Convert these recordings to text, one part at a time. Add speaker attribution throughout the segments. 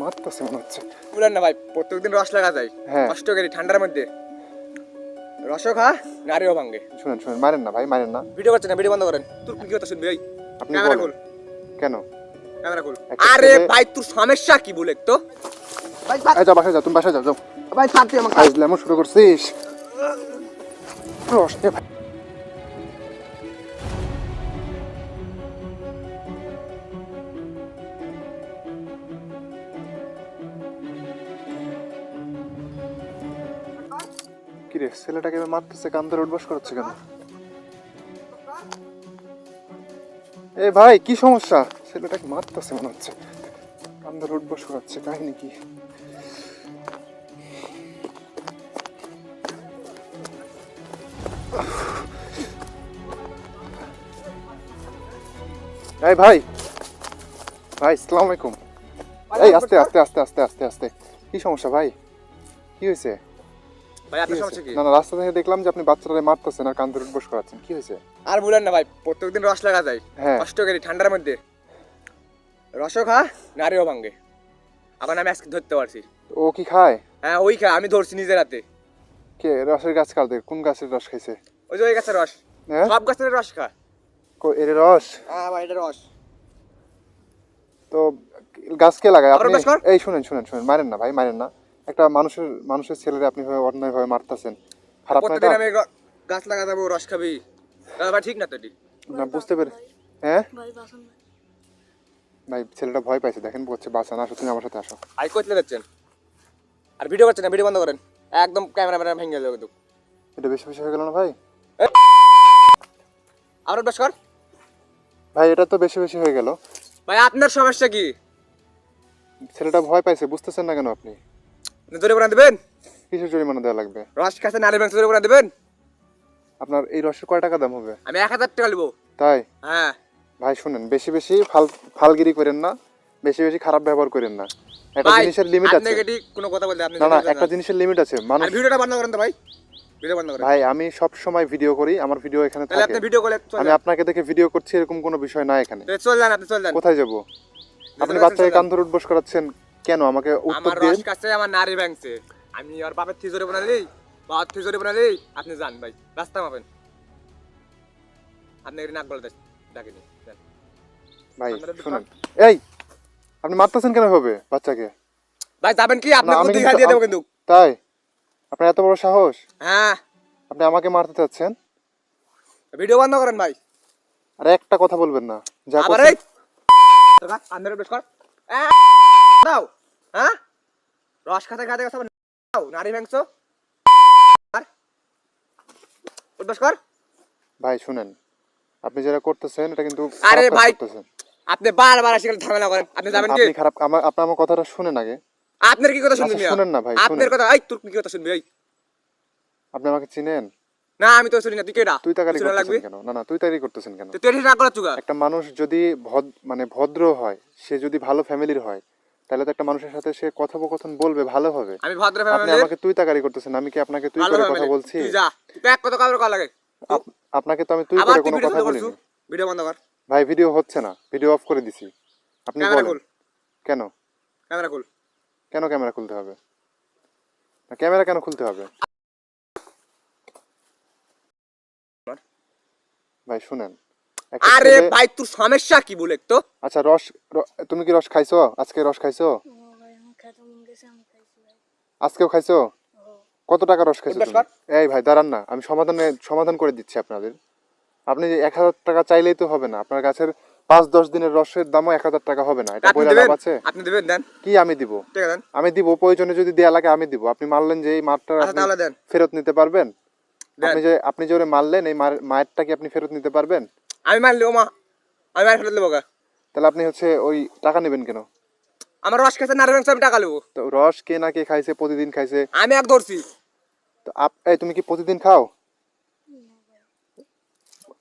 Speaker 1: মারতেছে মনে হচ্ছে।
Speaker 2: বলেন না ভাই প্রত্যেকদিন রস লাগা যায়।
Speaker 1: হ্যাঁ।
Speaker 2: কষ্ট করি ঠান্ডার মধ্যে। রসও খা নারীও ভাঙ্গে।
Speaker 1: শুনেন শুনেন মারেন না ভাই মারেন না।
Speaker 2: ভিডিও করছেন না ভিডিও বন্ধ করেন। তোর কি কথা শুনবি ভাই
Speaker 1: আপনি
Speaker 2: ক্যামেরা। খুল।
Speaker 1: কেন?
Speaker 2: ক্যামেরা খুল। আরে ভাই তোর সমস্যা কি বলে তো ভাই ছাড়
Speaker 1: এই যাও তুমি বাসায় যাও যাও।
Speaker 2: ভাই ছাড় তুই আমাকে।
Speaker 1: আজ লেমন শুরু করছিস। রস ভাই। ছেলেটাকে মারতেছে কান ধরে উঠবাস করাচ্ছে কেন? এ ভাই, কি সমস্যা? ছেলেটাকে মারতেছে মনে হচ্ছে। কান ধরে উঠবাস করাচ্ছে, কাহিনী কি? এই ভাই ভাই, সালাম এই, আস্তে আস্তে আস্তে আস্তে আস্তে আস্তে। কি সমস্যা ভাই? কি হয়েছে?
Speaker 2: ভাই আপনার সমস্যা কি?
Speaker 1: না না রাস্তা থেকে দেখলাম যে আপনি বাচ্চারা মারতেছেন আর কান ধরে করাচ্ছেন। কি হয়েছে?
Speaker 2: আর বলেন না ভাই প্রত্যেকদিন রস লাগা যায়।
Speaker 1: হ্যাঁ।
Speaker 2: কষ্ট করি ঠান্ডার মধ্যে। রসও খা নারীও ভাঙ্গে। এখন আমি আজকে ধরতে পারছি।
Speaker 1: ও কি খায়?
Speaker 2: হ্যাঁ ওই খা আমি ধরছি নিজের হাতে।
Speaker 1: কে? রসের গাছ কাটে কোন গাছের রস খাইছে?
Speaker 2: ওই যে ওই গাছের রস।
Speaker 1: হ্যাঁ?
Speaker 2: সব গাছের রস খা।
Speaker 1: কো- এর রস?
Speaker 2: হ্যাঁ ভাই এটা রস।
Speaker 1: তো গাছ কে লাগায়
Speaker 2: আবার
Speaker 1: আপনি? এই শুনেন শুনেন শুনেন মারেন না ভাই মারেন না। একটা মানুষের মানুষের ছেলেরে আপনি ভাবে অন্যায় ভাবে মারতেছেন। খারাপ না
Speaker 2: প্রত্যেকদিন আমি গাছ লাগা যাব রস খাবি। ভাই ঠিক না তো এটি?
Speaker 1: না বুঝতে পেরে হ্যাঁ?
Speaker 3: ভাই বাসন ভাই
Speaker 1: ভাই ছেলেটা ভয় পাইছে দেখেন বলছে বাসা না আসো তুমি আমার সাথে আসো।
Speaker 2: আই কোথায় যাচ্ছেন? আর ভিডিও করছেন না ভিডিও বন্ধ করেন। একদম ক্যামেরা ম্যামেরা ভেঙে যাবে কিন্তু।
Speaker 1: এটা বেশি বেশি হয়ে গেল না ভাই?
Speaker 2: আবার বেশ কর।
Speaker 1: ভাই এটা তো বেশি বেশি হয়ে গেল।
Speaker 2: ভাই আপনার সমস্যা কি?
Speaker 1: ছেলেটা ভয় পাইছে বুঝতেছেন না কেন আপনি?
Speaker 2: দেবেন?
Speaker 1: কিসের জরিমানা দেওয়া লাগবে?
Speaker 2: রস নারী দেবেন?
Speaker 1: আপনার এই রসের কয় টাকা দাম হবে?
Speaker 2: আমি এক হাজার টাকা নেব
Speaker 1: তাই?
Speaker 2: হ্যাঁ।
Speaker 1: ভাই শুনেন বেশি বেশি ফাল ফালগিরি করেন না বেশি বেশি খারাপ ব্যবহার করেন না। একটা জিনিসের লিমিট আছে।
Speaker 2: কোনো কথা বলতে আপনি
Speaker 1: না না একটা জিনিসের লিমিট আছে। মানুষ
Speaker 2: ভিডিওটা বন্ধ করেন তো ভাই। ভিডিও বন্ধ করেন।
Speaker 1: ভাই আমি সব সময় ভিডিও করি আমার ভিডিও এখানে থাকে।
Speaker 2: আপনি ভিডিও করে
Speaker 1: আমি আপনাকে দেখে ভিডিও করছি এরকম কোনো বিষয় না এখানে।
Speaker 2: যান যান আপনি চলে যান
Speaker 1: কোথায় যাব? আপনি বাচ্চাকে। কান ধরে উঠবস করাচ্ছেন কেন? আমাকে উত্তর দিন।
Speaker 2: রস কাছে আমার নারী ভাঙছে। আমি আর বাপের থিজরে বানালি বাবার থিজরে বানালি আপনি যান ভাই রাস্তা মাপেন। আপনি এটি নাক বলে ডাকিনি।
Speaker 1: ভাই
Speaker 2: আমরা
Speaker 1: শুনেন। এই আপনি মারতেছেন কেন হবে বাচ্চাকে?
Speaker 2: ভাই যাবেন কি? আপনি বুদ্ধি
Speaker 1: কিন্তু-
Speaker 2: দিয়ে দেবো কিন্তু।
Speaker 1: তাই? আপনার এত বড় সাহস?
Speaker 2: হ্যাঁ।
Speaker 1: আপনি আমাকে মারতে চাচ্ছেন?
Speaker 2: ভিডিও বন্ধ করেন ভাই।
Speaker 1: আরে একটা কথা বলবেন না। যা
Speaker 2: আবার এই! আন্দারে বেশ কর। দাও! হ্যাঁ? রস খাতে খাতে নারী কর
Speaker 1: ভাই শুনেন। আপনি যেটা করতেছেন এটা কিন্তু
Speaker 2: আরে ভাই, আপনি বারবার আসি গেলে ঝামেলা করেন। আপনি যাবেন কি?
Speaker 1: আপনি খারাপ আমার আপনি আমার কথাটা শুনেন আগে।
Speaker 2: আপনার কি কথা শুনবি
Speaker 1: আচ্ছা, শুনেন না ভাই,
Speaker 2: আপনার কথা এই তোর কি কথা শুনবি? এই।
Speaker 1: আপনি আমাকে চিনেন?
Speaker 2: না আমি তো শুনি না। তুই কেডা
Speaker 1: তুই তাকারি কেন? না না তুই তাকারি করতেছেন কেন?
Speaker 2: তুই না করা চুগা?
Speaker 1: একটা মানুষ যদি ভদ- মানে ভদ্র হয় সে যদি ভালো ফ্যামিলির হয় তাহলে তো একটা মানুষের সাথে সে কথোপকথন বলবে ভালো হবে।
Speaker 2: আমি ভদ্র
Speaker 1: আপনি আমাকে তুই তাকারি করতেছেন আমি কি আপনাকে তুই করে কথা বলছি?
Speaker 2: যা তুই এক কথা কারোর কল লাগে
Speaker 1: আপনাকে তো আমি তুই করে কোনো কথা বলিনি।
Speaker 2: ভিডিও বন্ধ কর।
Speaker 1: ভাই ভিডিও হচ্ছে না ভিডিও অফ করে দিছি। আপনি বলেন। কেন?
Speaker 2: ক্যামেরা খুল।
Speaker 1: কেন ক্যামেরা খুলতে হবে? না ক্যামেরা কেন খুলতে হবে? ভাই শুনেন।
Speaker 2: আরে ভাই তোর সমস্যা কি বলে তো?
Speaker 1: আচ্ছা রস তুমি কি রস খাইছো? আজকে রস খাইছো? আজকেও খাইছো? কত টাকা রস খাইছো এই ভাই দাঁড়ান না আমি সমাধানে সমাধান করে দিচ্ছি আপনাদের। আপনি যে এক হাজার টাকা চাইলেই তো হবে না। আপনার গাছের পাঁচ দশ দিনের রসের দামও এক হাজার টাকা হবে না। এটা বইলা লাভ আছে?
Speaker 2: আপনি দেবেন? দেন।
Speaker 1: কি আমি দিব? আমি দিব প্রয়োজনে যদি দেয়া লাগে আমি দিব। আপনি মারলেন যে এই মারটা
Speaker 2: আচ্ছা
Speaker 1: আপনি ফেরত নিতে পারবেন? আপনি যে আপনি যে মারলেন এই মায়েরটা কি আপনি ফেরত নিতে পারবেন?
Speaker 2: আমি মারলি ও মা। আমি মার ফেলে দেবো
Speaker 1: তাহলে আপনি হচ্ছে ওই টাকা নেবেন কেন?
Speaker 2: আমার রস খেতে নারী আমি টাকা নেব।
Speaker 1: তো রস কে না কে খাইছে প্রতিদিন খাইছে?
Speaker 2: আমি এক ধরছি।
Speaker 1: তো আপ- এই তুমি কি প্রতিদিন খাও?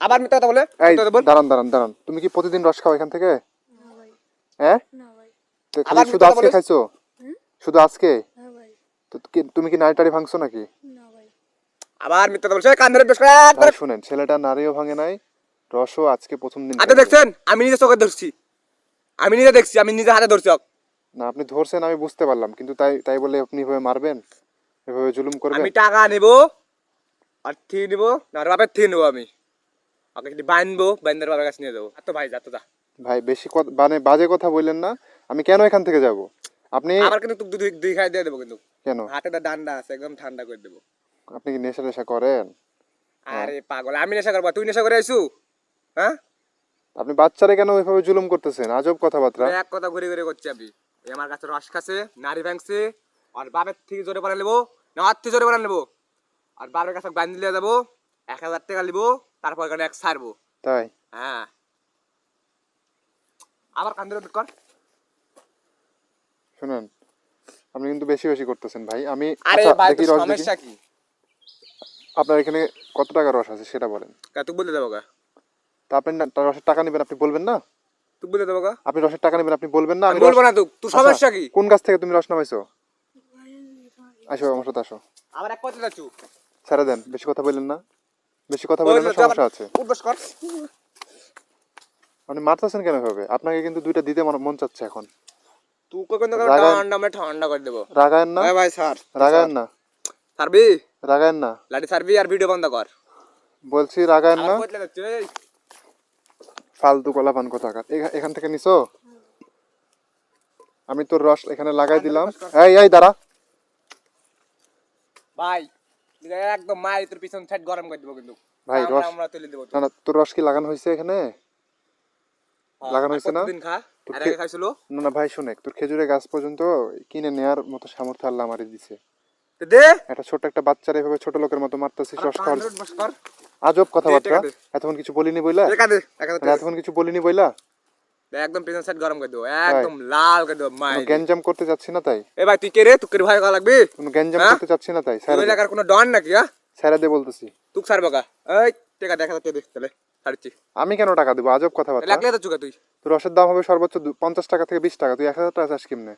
Speaker 2: আবার মিথ্যা কথা বলে
Speaker 1: এই দাঁড়ান দাঁড়ান দাঁড়ান। তুমি কি প্রতিদিন রস খাও এখান থেকে? হ্যাঁ?
Speaker 3: না
Speaker 1: তো খালি শুধু আজকে খাইছো? শুধু আজকে? তো তুমি কি নারী টাড়ি ভাঙছো নাকি?
Speaker 2: আবার মিথ্যা কথা বলছে কান ধরে বেশ করে একবার
Speaker 1: শুনেন ছেলেটা নারীও ভাঙে নাই রসও আজকে প্রথম দিন
Speaker 2: আপনি দেখছেন? আমি নিজে চোখে ধরছি। আমি নিজে দেখছি আমি নিজে হাতে ধরছি।
Speaker 1: না আপনি ধরছেন আমি বুঝতে পারলাম কিন্তু তাই তাই বলে আপনি এভাবে মারবেন? এভাবে জুলুম করবেন?
Speaker 2: আমি টাকা নেব আর থি নেব না আর বাপের থি নেব আমি। যদি বানবো বান্দার বাবার কাছে নিয়ে দেবো আর তো ভাই যা তো যা।
Speaker 1: ভাই বেশি কথা মানে বাজে কথা বললেন না আমি কেন এখান থেকে যাব? আপনি
Speaker 2: আবার কিন্তু দুই দুই খাই দিয়ে দেবো কিন্তু।
Speaker 1: কেন?
Speaker 2: হাতে ডান্ডা আছে একদম ঠান্ডা করে দেবো।
Speaker 1: আপনি কি নেশা নেশা করেন?
Speaker 2: আরে পাগল আমি নেশা করব তুই নেশা করে আইসু? হ্যাঁ?
Speaker 1: আপনি বাচ্চারা কেন এভাবে জুলুম করতেছেন? আজব কথাবার্তা।
Speaker 2: এক কথা ঘুরে ঘুরে করছি আমি। আমার কাছে রস খাচ্ছে নারী ভাঙছে আর বাপের থেকে জোরে বানা নেব না আর থেকে জোরে বানা নেব। আর বাপের কাছে বান্ধি লিয়ে যাব এক হাজার টাকা নিবো তারপর এক ছাড়বো।
Speaker 1: তাই?
Speaker 2: হ্যাঁ। আবার কান্দে কর।
Speaker 1: শুনেন আপনি কিন্তু বেশি বেশি করতেছেন ভাই। আমি
Speaker 2: আরে
Speaker 1: আচ্ছা,
Speaker 2: ভাই সমস্যা কি?
Speaker 1: আপনার এখানে কত টাকা রস আছে সেটা বলেন।
Speaker 2: কা তুই বলে দেবো গা
Speaker 1: তা আপনি না- রসের টাকা নেবেন আপনি বলবেন না?
Speaker 2: তুই বলে দেবো গা।
Speaker 1: আপনি রসের টাকা নেবেন আপনি বলবেন না
Speaker 2: আমি
Speaker 1: আমি
Speaker 2: বলব
Speaker 1: রস-
Speaker 2: না তোর
Speaker 1: আচ্ছা,
Speaker 2: সমস্যা কি?
Speaker 1: কোন গাছ থেকে তুমি রস নামাইছো? আসো আমার সাথে আসো।
Speaker 2: আবার এক কথা
Speaker 1: ছেড়ে দেন বেশি কথা বললেন না। বেশি কথা বললেন না সমস্যা আছে।
Speaker 2: উঠবস কর।
Speaker 1: আপনি মারতেছেন কেন ভাবে আপনাকে কিন্তু দুইটা দিতে মন- মন চাচ্ছে এখন।
Speaker 2: তুই
Speaker 1: রাগা-
Speaker 2: ঠান্ডা আমরা ঠান্ডা করে দেবো?
Speaker 1: রাগায়েন না?
Speaker 2: ভাই ভাই স্যার
Speaker 1: রাগায়েন না?
Speaker 2: সারবি
Speaker 1: রাগায়েন না?
Speaker 2: লাঠি সারবি আর ভিডিও বন্ধ কর।
Speaker 1: বলছি রাগায়েন না?
Speaker 2: যাচ্ছে এই।
Speaker 1: ফালতু কলা পান কোথাকার এখান থেকে নিছো? আমি তোর রস এখানে লাগাই দিলাম। এই এই দাঁড়া।
Speaker 2: ভাই একদম মারি তোর পিছন সাইড গরম করে দেবো কিন্তু।
Speaker 1: ভাই, রস-
Speaker 2: আমরা তুলে দেবো
Speaker 1: না না তোর রস কি লাগানো হয়েছে এখানে? লাগানো হয়েছে না?
Speaker 2: দিন খা? আর আগে খাইছিল?
Speaker 1: না না ভাই শোনে তোর খেজুরের গাছ পর্যন্ত কিনে নেয়ার মতো সামর্থ্য আল্লাহ আমারে দিছে।
Speaker 2: দে।
Speaker 1: একটা ছোট একটা বাচ্চারা এভাবে ছোট লোকের মতো মারতেছিস রস খাওয়ার আজব কথাবার্তা। এতক্ষণ কিছু বলিনি বইলা?
Speaker 2: দেখা দে এক হাজার টাকা
Speaker 1: এতক্ষণ কিছু বলিনি বইলা?
Speaker 2: একদম পিছন সাইড গরম করে দেবো একদম লাল করে দেবো
Speaker 1: কোনো
Speaker 2: মাই
Speaker 1: গ্যাঞ্জাম করতে চাচ্ছি না তাই?
Speaker 2: এ ভাই তুই কে রে? তুই কে রে লাগবে?
Speaker 1: কোনো গ্যাঞ্জাম
Speaker 2: হ্যাঁ?
Speaker 1: করতে চাচ্ছি না তাই স্যার
Speaker 2: ওই কোনো ডন নাকি হ্যাঁ?
Speaker 1: স্যারা দে বলতেছি।
Speaker 2: তুই এই টাকা দেখা যাচ্ছে দে তাহলে ছাড়ছি।
Speaker 1: আমি কেন টাকা দেবো? আজব কথাবার্তা।
Speaker 2: চুকা তুই।
Speaker 1: তোর রসের দাম হবে সর্বোচ্চ পঞ্চাশ টাকা থেকে বিশ টাকা তুই এক হাজার টাকা চাস কেমনে?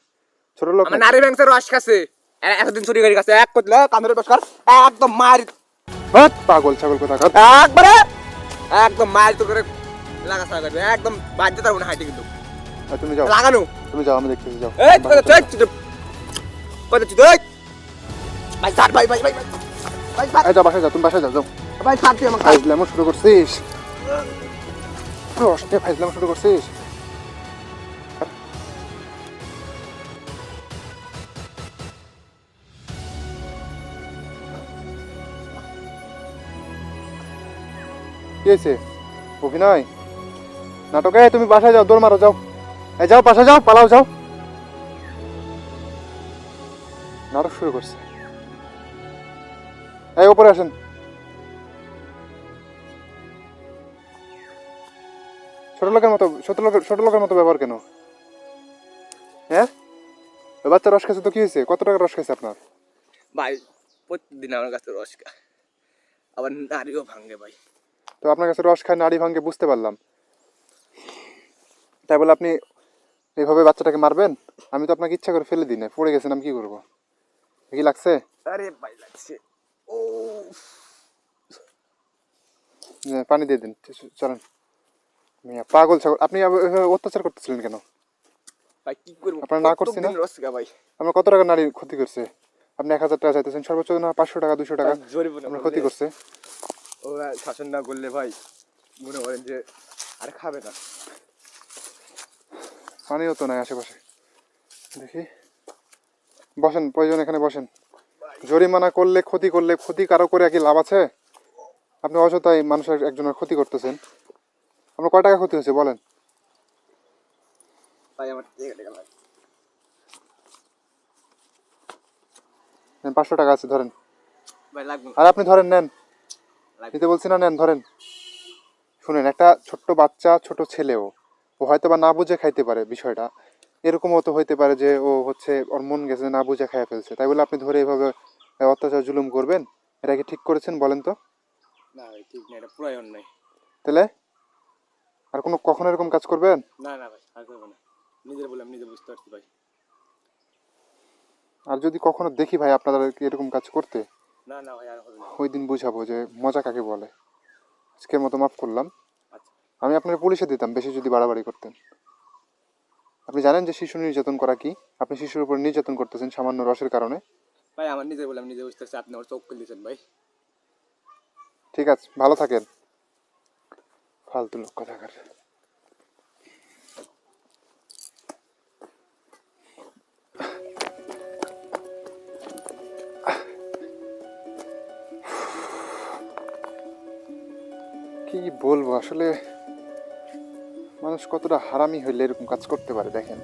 Speaker 1: ছোট লোক
Speaker 2: নারী ব্যাংকের রস খাচ্ছে। এতদিন চুরি করে গেছে। এক করলে কান্দরে বস কর একদম মার
Speaker 1: পাগল ছাগল কোথাকার
Speaker 2: একবারে একদম মার তো করে লাগা সারা একদম বাজতে পারব না হাইটে কিন্তু।
Speaker 1: তুমি যাও।
Speaker 2: লাগানো।
Speaker 1: তুমি যাও আমি দেখতেছি যাও।
Speaker 2: এই কোথায় চুপ কোথায় চুপ এই ভাই ভাই ভাই ভাই ভাই। ভাই
Speaker 1: যাও বাসায় যাও তুমি বাসায় যাও যাও।
Speaker 2: ভাই ছাড় তুই আমাকে।
Speaker 1: শুরু করছিস। রস নিয়ে ফাইজলামও শুরু করছিস। কি অভিনয় নাটকে তুমি বাসায় যাও, দৌড় মারো, যাও। এই যাও, বাসায় যাও, পালাও, যাও। নাটক শুরু করছে। এই, ওপরে আসেন। ছোট লোকের মতো, ছোট লোকের ছোট লোকের মতো ব্যবহার কেন? হ্যাঁ? বাচ্চা রস খাইছে তো, কি হয়েছে? কত টাকা রস খাইছে আপনার?
Speaker 2: ভাই, প্রতিদিন আমার কাছে রস খা। আবার নারীও ভাঙে, ভাই।
Speaker 1: তো আপনার কাছে রস খায় নাড়ি ভাঙ্গে বুঝতে পারলাম। তাই বলে আপনি এইভাবে বাচ্চাটাকে মারবেন? আমি তো আপনাকে ইচ্ছা করে ফেলে দিই না পড়ে গেছেন আমি কি করব? কি লাগছে?
Speaker 2: আরে ভাই লাগছে। ও
Speaker 1: পানি দিয়ে দিন চলেন। মিয়া, পাগল ছাগল। আপনি অত্যাচার করতেছিলেন কেন?
Speaker 2: ভাই কি করব?
Speaker 1: আপনারা না করছি না?
Speaker 2: ভাই?
Speaker 1: আপনার কত টাকা নারী ক্ষতি করছে? আপনি এক হাজার টাকা চাইতেছেন সর্বোচ্চ না পাঁচশো টাকা দুশো টাকা? ক্ষতি করছে।
Speaker 2: ও ভাই, শাসন না করলে ভাই মনে করেন যে আরে খাবে না।
Speaker 1: পানিও তো নাই আশেপাশে। দেখি। বসেন প্রয়োজন এখানে বসেন। জরিমানা করলে ক্ষতি করলে ক্ষতি কারও করে কি লাভ আছে? আপনি অযথাই মানুষের একজনের ক্ষতি করতেছেন। আপনার কয় টাকা ক্ষতি হয়েছে বলেন। পাঁচশো টাকা আছে ধরেন। আর আপনি ধরেন নেন। নিতে বলছি না নেন ধরেন। শুনেন একটা ছোট্ট বাচ্চা ছোট ছেলেও ও হয়তো বা না বুঝে খাইতে পারে বিষয়টা। এরকমও তো হইতে পারে যে ও হচ্ছে ওর মন গেছে না বুঝে খাইয়া ফেলছে। তাই বলে আপনি ধরে এভাবে অত্যাচার জুলুম করবেন? এটা কি ঠিক করেছেন বলেন তো?
Speaker 2: না ভাই ঠিক না এটা পুরাই অন্যায়।
Speaker 1: তাহলে? আর কোনো কখনো এরকম কাজ করবেন?
Speaker 2: না না ভাই আর করব না। নিজের বলে আমি নিজে বুঝতে পারছি ভাই।
Speaker 1: আর যদি কখনো দেখি ভাই আপনারা এরকম কাজ করতে?
Speaker 2: না না
Speaker 1: ওই দিন বুঝাবো যে মজা কাকে বলে। আজকের মতো মাফ করলাম।
Speaker 2: আচ্ছা।
Speaker 1: আমি আপনার পুলিশে দিতাম বেশি যদি বাড়াবাড়ি করতেন। আপনি জানেন যে শিশু নির্যাতন করা কি? আপনি শিশুর উপর নির্যাতন করতেছেন সামান্য রসের কারণে।
Speaker 2: ভাই আমার নিজে বলে আমি নিজে বুঝতে আপনি আমার চোখ খুলে দিয়েছেন ভাই।
Speaker 1: ঠিক আছে ভালো থাকেন। ফালতু লোক কথাকার। কি বলব? আসলে মানুষ কতটা হারামি হইলে এরকম কাজ করতে পারে দেখেন।